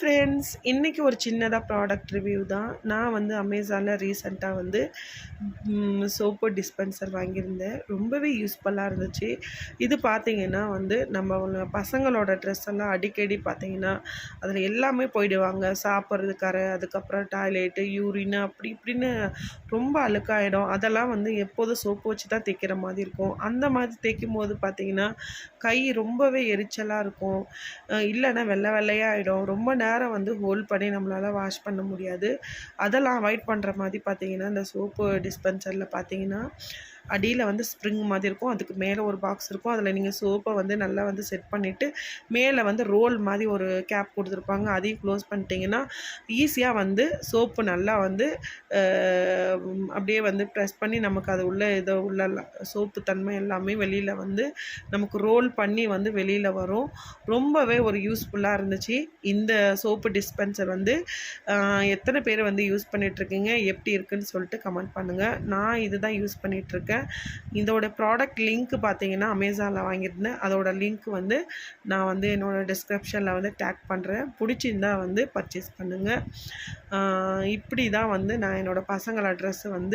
Friends இன்றைக்கி ஒரு சின்னதாக ப்ராடக்ட் ரிவ்யூ தான். நான் வந்து அமேசானில் ரீசெண்டாக வந்து சோப்பு டிஸ்பென்சர் வாங்கியிருந்தேன். ரொம்பவே யூஸ்ஃபுல்லாக இருந்துச்சு. இது பார்த்திங்கன்னா வந்து நம்ம பசங்களோட ட்ரெஸ் எல்லாம் அடிக்கடி பார்த்திங்கன்னா அதில் எல்லாமே போயிடுவாங்க. சாப்பிட்றது கரை அதுக்கப்புறம் டாய்லெட்டு யூரின் அப்படி இப்படின்னு ரொம்ப அழுக்காயிடும். அதெல்லாம் வந்து எப்போதும் சோப்பு வச்சு தான் தைக்கிற மாதிரி இருக்கும். அந்த மாதிரி தைக்கும் போது பார்த்திங்கன்னா கை ரொம்பவே எரிச்சலாக இருக்கும். இல்லைன்னா வெள்ளை வெள்ளையாக ஆகிடும் ரொம்ப நேரம் வந்து ஹோல்ட் பண்ணி நம்மளால் வாஷ் பண்ண முடியாது. அதெல்லாம் அவாய்ட் பண்ணுற மாதிரி பார்த்தீங்கன்னா இந்த சோப்பு டிஸ்பென்சரில் பார்த்தீங்கன்னா அடியில் வந்து ஸ்ப்ரிங் மாதிரி இருக்கும். அதுக்கு மேலே ஒரு பாக்ஸ் இருக்கும். அதில் நீங்கள் சோப்பை வந்து நல்லா வந்து செட் பண்ணிவிட்டு மேலே வந்து ரோல் மாதிரி ஒரு கேப் கொடுத்துருப்பாங்க. அதையும் க்ளோஸ் பண்ணிட்டீங்கன்னா ஈஸியாக வந்து சோப்பு நல்லா வந்து அப்படியே வந்து ப்ரெஸ் பண்ணி நமக்கு அது உள்ள இதை உள்ள சோப்பு தன்மை எல்லாமே வெளியில் வந்து நமக்கு ரோல் பண்ணி வந்து வெளியில் வரும். ரொம்பவே ஒரு யூஸ்ஃபுல்லாக இருந்துச்சு. இந்த சோப்பு டிஸ்பென்சர் வந்து எத்தனை பேர் வந்து யூஸ் பண்ணிகிட்ருக்கீங்க எப்படி இருக்குன்னு சொல்லிட்டு கமெண்ட் பண்ணுங்கள் நான் இதுதான் யூஸ் பண்ணிகிட்ருக்கேன் இதோட ப்ராடக்ட் லிங்க் பார்த்தீங்கன்னா அமேசானில் வாங்கியிருந்தேன். அதோட லிங்க் வந்து நான் வந்து என்னோடய டிஸ்கிரிப்ஷனில் வந்து டேக் பண்ணுறேன் பிடிச்சிருந்தா வந்து பர்ச்சேஸ் பண்ணுங்கள் இப்படி தான் வந்து நான் என்னோடய பசங்கள் ட்ரெஸ்ஸை வந்து